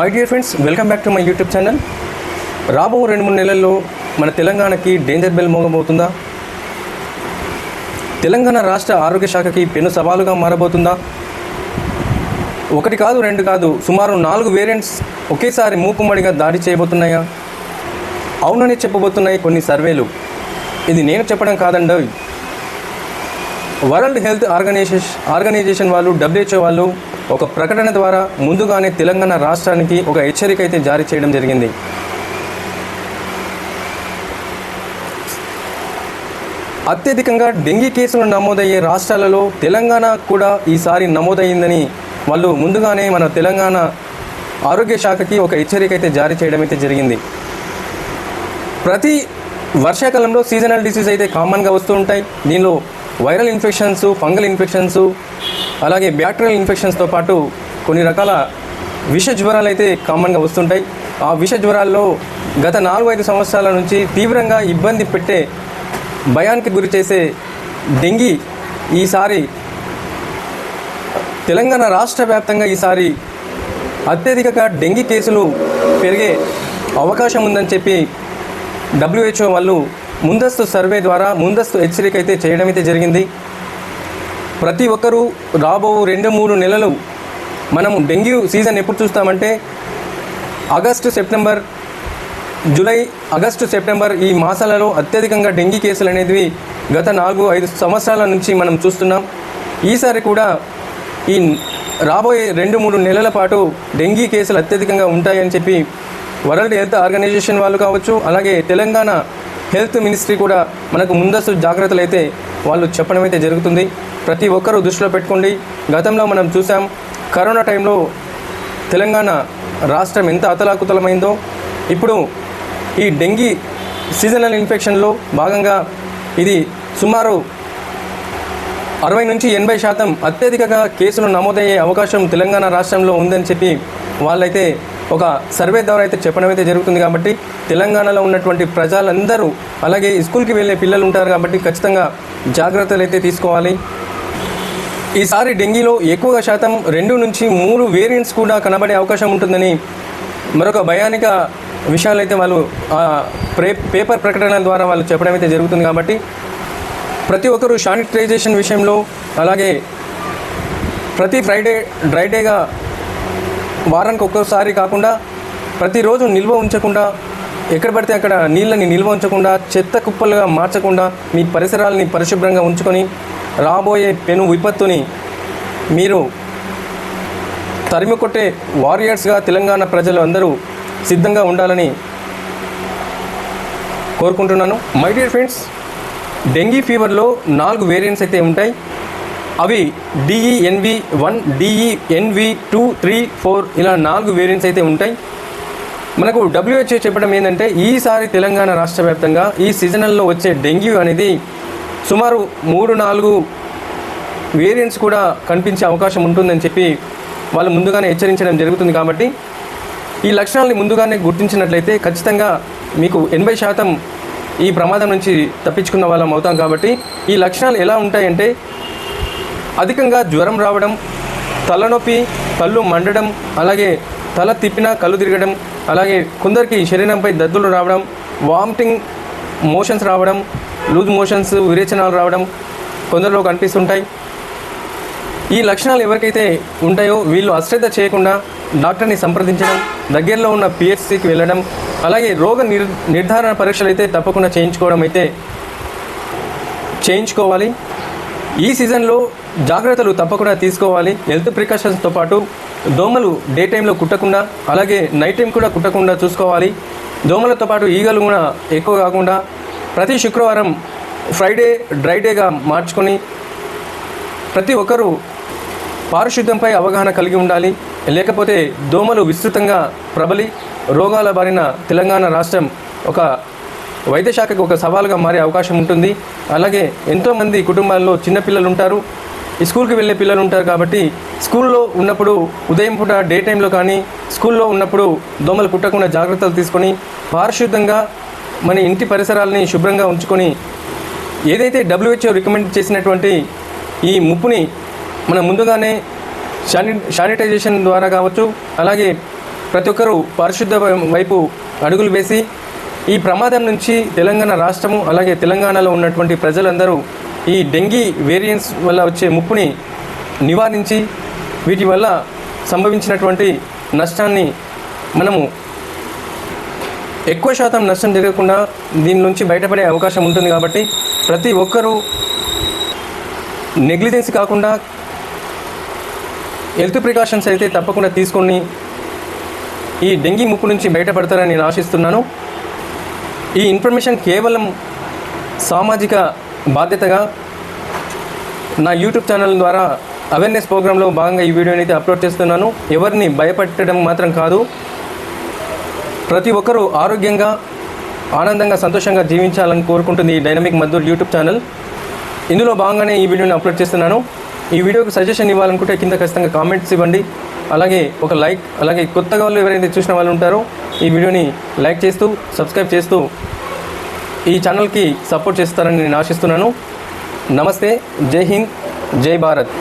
My dear friends welcome back to my YouTube channel రాబో రెండు మూడు నెలల్లో మన తెలంగాణకి డేంజర్ బెల్ మోగబోతుందా? తెలంగాణ రాష్ట్ర ఆరోగ్య శాఖకి పెను సవాలుగా మారబోతుందా? ఒకటి కాదు రెండు కాదు సుమారు నాలుగు వేరియంట్స్ ఒకేసారి మూకుమ్మడిగా దాడి చేయబోతున్నాయా? అవునని చెప్పబోతున్నాయి కొన్ని సర్వేలు. ఇది నేను చెప్పడం కాదండి వరల్డ్ హెల్త్ ఆర్గనైజేషన్ ఆర్గనైజేషన్ వాళ్ళు డబ్ల్యూహెచ్ఓ వాళ్ళు ఒక ప్రకటన ద్వారా ముందుగానే తెలంగాణ రాష్ట్రానికి ఒక హెచ్చరిక అయితే జారీ చేయడం జరిగింది. అత్యధికంగా డెంగీ కేసులు నమోదయ్యే రాష్ట్రాలలో తెలంగాణ కూడా ఈసారి నమోదయ్యిందని వాళ్ళు ముందుగానే మన తెలంగాణ ఆరోగ్య శాఖకి ఒక హెచ్చరిక అయితే జారీ చేయడం అయితే జరిగింది. ప్రతి వర్షాకాలంలో సీజనల్ డిసీజ్ అయితే కామన్గా వస్తూ ఉంటాయి. దీనిలో వైరల్ ఇన్ఫెక్షన్స్ ఫంగల్ ఇన్ఫెక్షన్స్ అలాగే బ్యాక్టీరియల్ ఇన్ఫెక్షన్స్తో పాటు కొన్ని రకాల విష జ్వరాలు అయితే కామన్గా వస్తుంటాయి. ఆ విష జ్వరాల్లో గత నాలుగు ఐదు సంవత్సరాల నుంచి తీవ్రంగా ఇబ్బంది పెట్టే భయానికి గురి చేసే డెంగీ ఈసారి తెలంగాణ రాష్ట్ర వ్యాప్తంగా ఈసారి అత్యధికంగా డెంగీ కేసులు పెరిగే అవకాశం ఉందని చెప్పి డబ్ల్యూహెచ్ఓ వాళ్ళు ముందస్తు సర్వే ద్వారా ముందస్తు హెచ్చరిక అయితే చేయడం అయితే జరిగింది. ప్రతి ఒక్కరూ రాబో రెండు మూడు నెలలు మనం డెంగ్యూ సీజన్ ఎప్పుడు చూస్తామంటే August September July August September ఈ మాసాలలో అత్యధికంగా డెంగీ కేసులు అనేవి గత నాలుగు ఐదు సంవత్సరాల నుంచి మనం చూస్తున్నాం. ఈసారి కూడా ఈ రాబోయే రెండు మూడు నెలల పాటు డెంగీ కేసులు అత్యధికంగా ఉంటాయని చెప్పి వరల్డ్ హెల్త్ ఆర్గనైజేషన్ వాళ్ళు కావచ్చు అలాగే తెలంగాణ హెల్త్ మినిస్ట్రీ కూడా మనకు ముందస్తు జాగ్రత్తలు అయితే వాళ్ళు చెప్పడం అయితే జరుగుతుంది. ప్రతి ఒక్కరూ దృష్టిలో పెట్టుకోండి. గతంలో మనం చూసాం కరోనా టైంలో తెలంగాణ రాష్ట్రం ఎంత అతలాకుతలమైందో ఇప్పుడు ఈ డెంగీ సీజనల్ ఇన్ఫెక్షన్లో భాగంగా ఇది సుమారు అరవై నుంచి ఎనభై శాతం అత్యధికంగా కేసులు నమోదయ్యే అవకాశం తెలంగాణ రాష్ట్రంలో ఉందని చెప్పి వాళ్ళైతే ఒక సర్వే ద్వారా అయితే చెప్పడం అయితే జరుగుతుంది కాబట్టి తెలంగాణలో ఉన్నటువంటి ప్రజలందరూ అలాగే స్కూల్కి వెళ్ళే పిల్లలు ఉంటారు కాబట్టి ఖచ్చితంగా జాగ్రత్తలు అయితే తీసుకోవాలి. ఈసారి డెంగీలో ఎక్కువగా శాతం రెండు నుంచి మూడు వేరియంట్స్ కూడా కనబడే అవకాశం ఉంటుందని మరొక భయానిక విషయాలు అయితే వాళ్ళు ప్రే పేపర్ ప్రకటనల ద్వారా వాళ్ళు చెప్పడం అయితే జరుగుతుంది కాబట్టి ప్రతి ఒక్కరూ శానిటైజేషన్ విషయంలో అలాగే ప్రతి ఫ్రైడే డ్రైడేగా వారానికి ఒక్కోసారి కాకుండా ప్రతిరోజు నిల్వ ఉంచకుండా ఎక్కడ పడితే అక్కడ నీళ్ళని నిల్వ ఉంచకుండా చెత్త కుప్పలుగా మార్చకుండా మీ పరిసరాలని పరిశుభ్రంగా ఉంచుకొని రాబోయే పెను విపత్తుని మీరు తరిమి కొట్టే వారియర్స్గా తెలంగాణ ప్రజలు అందరూ సిద్ధంగా ఉండాలని కోరుకుంటున్నాను. మై డియర్ ఫ్రెండ్స్ డెంగీ ఫీవర్లో నాలుగు వేరియంట్స్ అయితే ఉంటాయి. అవి DENV one DENV two three four ఇలా నాలుగు వేరియంట్స్ అయితే ఉంటాయి. మనకు డబ్ల్యూహెచ్ఓ చెప్పడం ఏంటంటే ఈసారి తెలంగాణ రాష్ట్ర వ్యాప్తంగా ఈ సీజనల్లో వచ్చే డెంగ్యూ అనేది సుమారు మూడు నాలుగు వేరియంట్స్ కూడా కనిపించే అవకాశం ఉంటుందని చెప్పి వాళ్ళు ముందుగానే హెచ్చరించడం జరుగుతుంది కాబట్టి ఈ లక్షణాలని ముందుగానే గుర్తించినట్లయితే ఖచ్చితంగా మీకు ఎనభై శాతం ఈ ప్రమాదం నుంచి తప్పించుకున్న వాళ్ళం అవుతాం కాబట్టి ఈ లక్షణాలు ఎలా ఉంటాయంటే అధికంగా జ్వరం రావడం తలనొప్పి కళ్ళు మండడం అలాగే తల తిప్పినా కళ్ళు తిరగడం అలాగే కొందరికి శరీరంపై దద్దులు రావడం వామిటింగ్ మోషన్స్ రావడం లూజ్ మోషన్స్ విరేచనాలు రావడం కొందరిలో కనిపిస్తుంటాయి. ఈ లక్షణాలు ఎవరికైతే ఉంటాయో వీళ్ళు అశ్రద్ధ చేయకుండా డాక్టర్ని సంప్రదించడం దగ్గరలో ఉన్న పిహెచ్సికి వెళ్ళడం అలాగే రోగ నిర్ నిర్ధారణ పరీక్షలు అయితే తప్పకుండా చేయించుకోవడం అయితే చేయించుకోవాలి. ఈ సీజన్లో జాగ్రత్తలు తప్పకుండా తీసుకోవాలి. హెల్త్ ప్రికాషన్స్తో పాటు దోమలు డే టైంలో కుట్టకుండా అలాగే నైట్ టైం కూడా కుట్టకుండా చూసుకోవాలి. దోమలతో పాటు ఈగలు కూడా ఎక్కువ కాకుండా ప్రతి శుక్రవారం ఫ్రైడే డ్రై డేగా మార్చుకొని ప్రతి ఒక్కరూ పారిశుద్ధ్యంపై అవగాహన కలిగి ఉండాలి. లేకపోతే దోమలు విస్తృతంగా ప్రబలి రోగాల బారిన తెలంగాణ రాష్ట్రం ఒక వైద్యశాఖకు ఒక సవాలుగా మారే అవకాశం ఉంటుంది. అలాగే ఎంతోమంది కుటుంబాల్లో చిన్నపిల్లలు ఉంటారు స్కూల్కి వెళ్ళే పిల్లలు ఉంటారు కాబట్టి స్కూల్లో ఉన్నప్పుడు ఉదయం పూట డే టైంలో కానీ స్కూల్లో ఉన్నప్పుడు దోమలు కుట్టకుండా జాగ్రత్తలు తీసుకొని పారిశుద్ధంగా మన ఇంటి పరిసరాలని శుభ్రంగా ఉంచుకొని ఏదైతే డబ్ల్యూహెచ్ఓ రికమెండ్ చేసినటువంటి ఈ ముప్పుని మనం ముందుగానే శాని శానిటైజేషన్ ద్వారా కావచ్చు అలాగే ప్రతి ఒక్కరూ పరిశుద్ధ వైపు అడుగులు వేసి ఈ ప్రమాదం నుంచి తెలంగాణ రాష్ట్రము అలాగే తెలంగాణలో ఉన్నటువంటి ప్రజలందరూ ఈ డెంగీ వేరియంట్స్ వల్ల వచ్చే ముప్పుని నివారించి వీటి వల్ల సంభవించినటువంటి నష్టాన్ని మనము ఎక్కువ శాతం నష్టం జరగకుండా దీని నుంచి బయటపడే అవకాశం ఉంటుంది కాబట్టి ప్రతి ఒక్కరూ నెగ్లిజెన్స్ కాకుండా హెల్త్ ప్రికాషన్స్ అయితే తప్పకుండా తీసుకొని ఈ డెంగీ ముప్పు నుంచి బయటపడతారని నేను ఆశిస్తున్నాను. ఈ ఇన్ఫర్మేషన్ కేవలం సామాజిక బాధ్యతగా నా యూట్యూబ్ ఛానల్ ద్వారా అవేర్నెస్ ప్రోగ్రాంలో భాగంగా ఈ వీడియోని అయితే అప్లోడ్ చేస్తున్నాను. ఎవరిని భయపెట్టడం మాత్రం కాదు. ప్రతి ఒక్కరూ ఆరోగ్యంగా ఆనందంగా సంతోషంగా జీవించాలని కోరుకుంటుంది ఈ డైనమిక్ మద్దూర్ యూట్యూబ్ ఛానల్. ఇందులో భాగంగానే ఈ వీడియోని అప్లోడ్ చేస్తున్నాను. ఈ వీడియోకి సజెషన్ ఇవ్వాలనుకుంటే కింద ఖచ్చితంగా కామెంట్స్ ఇవ్వండి. అలాగే ఒక లైక్ అలాగే కొత్తగా వాళ్ళు ఎవరైతే చూసిన వాళ్ళు ఉంటారో ఈ వీడియోని లైక్ చేస్తూ సబ్స్క్రైబ్ చేస్తూ ఈ ఛానల్కి సపోర్ట్ చేస్తారని నేను ఆశిస్తున్నాను. నమస్తే జై హింద్ జై భారత్.